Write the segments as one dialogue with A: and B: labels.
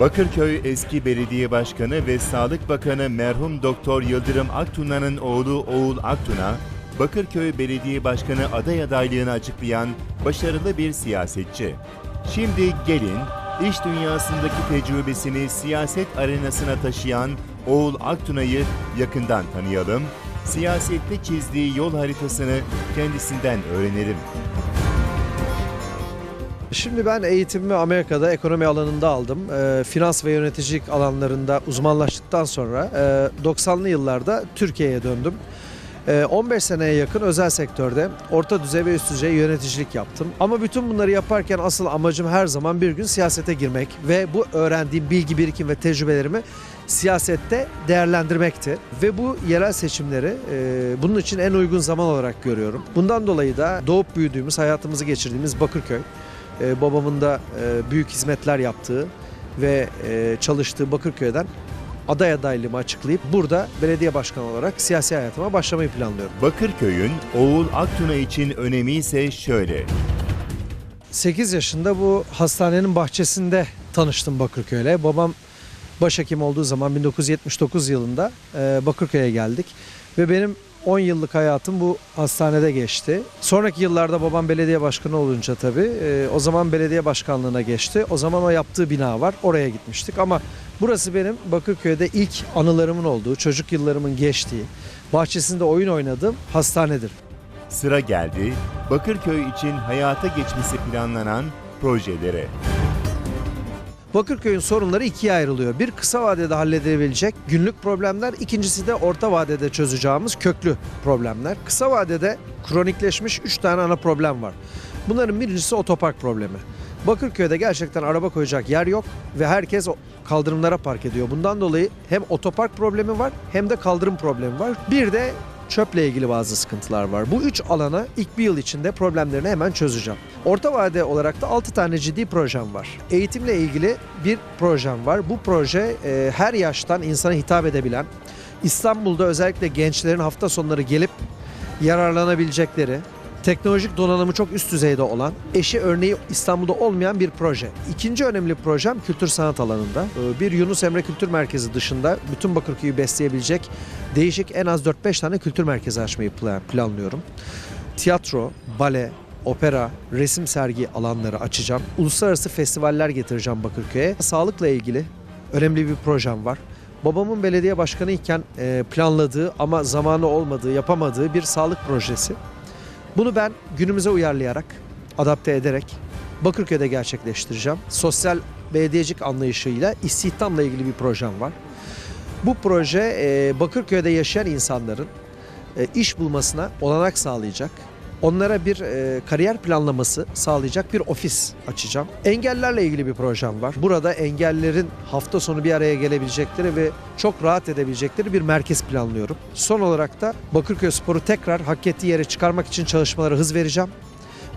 A: Bakırköy eski belediye başkanı ve Sağlık Bakanı merhum Doktor Yıldırım Aktuna'nın oğlu Oğul Aktuna, Bakırköy Belediye Başkanı aday adaylığını açıklayan başarılı bir siyasetçi. Şimdi gelin iş dünyasındaki tecrübesini siyaset arenasına taşıyan Oğul Aktuna'yı yakından tanıyalım. Siyasette çizdiği yol haritasını kendisinden öğrenelim.
B: Şimdi ben eğitimimi Amerika'da ekonomi alanında aldım. Ee, finans ve yöneticilik alanlarında uzmanlaştıktan sonra e, 90'lı yıllarda Türkiye'ye döndüm. Ee, 15 seneye yakın özel sektörde orta düzey ve üst düzey yöneticilik yaptım. Ama bütün bunları yaparken asıl amacım her zaman bir gün siyasete girmek ve bu öğrendiğim bilgi birikim ve tecrübelerimi siyasette değerlendirmekti. Ve bu yerel seçimleri e, bunun için en uygun zaman olarak görüyorum. Bundan dolayı da doğup büyüdüğümüz, hayatımızı geçirdiğimiz Bakırköy, e, babamın da e, büyük hizmetler yaptığı ve e, çalıştığı Bakırköy'den aday adaylığımı açıklayıp burada belediye başkanı olarak siyasi hayatıma başlamayı planlıyorum.
A: Bakırköy'ün Oğul Aktuna için önemi ise şöyle.
B: 8 yaşında bu hastanenin bahçesinde tanıştım Bakırköy'le. Babam başhekim olduğu zaman 1979 yılında e, Bakırköy'e geldik ve benim 10 yıllık hayatım bu hastanede geçti. Sonraki yıllarda babam belediye başkanı olunca tabii e, o zaman belediye başkanlığına geçti. O zaman o yaptığı bina var. Oraya gitmiştik ama burası benim Bakırköy'de ilk anılarımın olduğu, çocuk yıllarımın geçtiği, bahçesinde oyun oynadığım hastanedir.
A: Sıra geldi Bakırköy için hayata geçmesi planlanan projelere.
B: Bakırköy'ün sorunları ikiye ayrılıyor. Bir kısa vadede halledilebilecek günlük problemler, ikincisi de orta vadede çözeceğimiz köklü problemler. Kısa vadede kronikleşmiş 3 tane ana problem var. Bunların birincisi otopark problemi. Bakırköy'de gerçekten araba koyacak yer yok ve herkes kaldırımlara park ediyor. Bundan dolayı hem otopark problemi var hem de kaldırım problemi var. Bir de çöple ilgili bazı sıkıntılar var. Bu üç alana ilk bir yıl içinde problemlerini hemen çözeceğim. Orta vade olarak da 6 tane ciddi projem var. Eğitimle ilgili bir projem var. Bu proje e, her yaştan insana hitap edebilen, İstanbul'da özellikle gençlerin hafta sonları gelip yararlanabilecekleri, teknolojik donanımı çok üst düzeyde olan, eşi örneği İstanbul'da olmayan bir proje. İkinci önemli projem kültür sanat alanında. Ee, Bir Yunus Emre Kültür Merkezi dışında bütün Bakırköy'ü besleyebilecek değişik en az 4-5 tane kültür merkezi açmayı plan- planlıyorum. Tiyatro, bale, opera, resim sergi alanları açacağım. Uluslararası festivaller getireceğim Bakırköy'e. Sağlıkla ilgili önemli bir projem var. Babamın belediye başkanı iken e, planladığı ama zamanı olmadığı, yapamadığı bir sağlık projesi. Bunu ben günümüze uyarlayarak, adapte ederek Bakırköy'de gerçekleştireceğim. Sosyal belediyecilik anlayışıyla istihdamla ilgili bir projem var. Bu proje e, Bakırköy'de yaşayan insanların e, iş bulmasına olanak sağlayacak. Onlara bir e, kariyer planlaması sağlayacak bir ofis açacağım. Engellerle ilgili bir projem var. Burada engellerin hafta sonu bir araya gelebilecekleri ve çok rahat edebilecekleri bir merkez planlıyorum. Son olarak da Bakırköy Spor'u tekrar hak ettiği yere çıkarmak için çalışmalara hız vereceğim.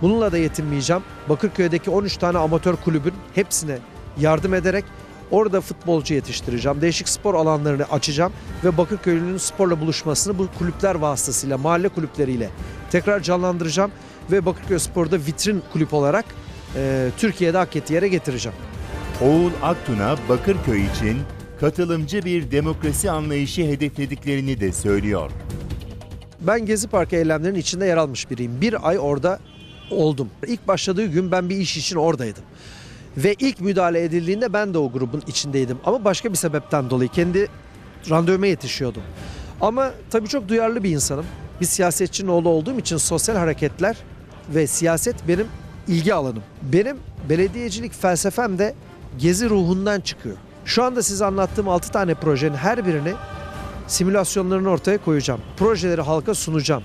B: Bununla da yetinmeyeceğim. Bakırköy'deki 13 tane amatör kulübün hepsine yardım ederek orada futbolcu yetiştireceğim. Değişik spor alanlarını açacağım ve Bakırköylünün sporla buluşmasını bu kulüpler vasıtasıyla, mahalle kulüpleriyle tekrar canlandıracağım ve Bakırköy Spor'da vitrin kulüp olarak e, Türkiye'de hak ettiği yere getireceğim.
A: Oğul Aktuna Bakırköy için katılımcı bir demokrasi anlayışı hedeflediklerini de söylüyor.
B: Ben Gezi Parkı eylemlerinin içinde yer almış biriyim. Bir ay orada oldum. İlk başladığı gün ben bir iş için oradaydım. Ve ilk müdahale edildiğinde ben de o grubun içindeydim. Ama başka bir sebepten dolayı kendi randevuma yetişiyordum. Ama tabii çok duyarlı bir insanım. Bir siyasetçinin oğlu olduğum için sosyal hareketler ve siyaset benim ilgi alanım. Benim belediyecilik felsefem de gezi ruhundan çıkıyor. Şu anda size anlattığım 6 tane projenin her birini simülasyonlarını ortaya koyacağım. Projeleri halka sunacağım.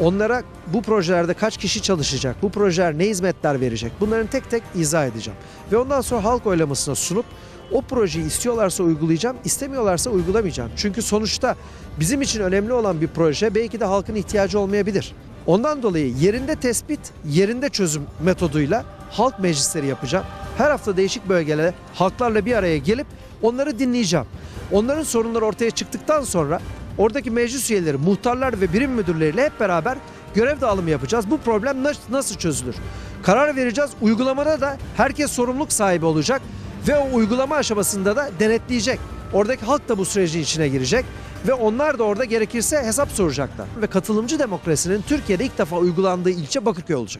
B: Onlara bu projelerde kaç kişi çalışacak, bu projeler ne hizmetler verecek bunların tek tek izah edeceğim. Ve ondan sonra halk oylamasına sunup o projeyi istiyorlarsa uygulayacağım, istemiyorlarsa uygulamayacağım. Çünkü sonuçta bizim için önemli olan bir proje belki de halkın ihtiyacı olmayabilir. Ondan dolayı yerinde tespit, yerinde çözüm metoduyla halk meclisleri yapacağım. Her hafta değişik bölgelere halklarla bir araya gelip onları dinleyeceğim. Onların sorunları ortaya çıktıktan sonra oradaki meclis üyeleri, muhtarlar ve birim müdürleriyle hep beraber görev dağılımı yapacağız. Bu problem nas- nasıl çözülür? Karar vereceğiz. Uygulamada da herkes sorumluluk sahibi olacak Ve o uygulama aşamasında da denetleyecek. Oradaki halk da bu sürecin içine girecek ve onlar da orada gerekirse hesap soracaklar. Ve katılımcı demokrasinin Türkiye'de ilk defa uygulandığı ilçe Bakırköy olacak.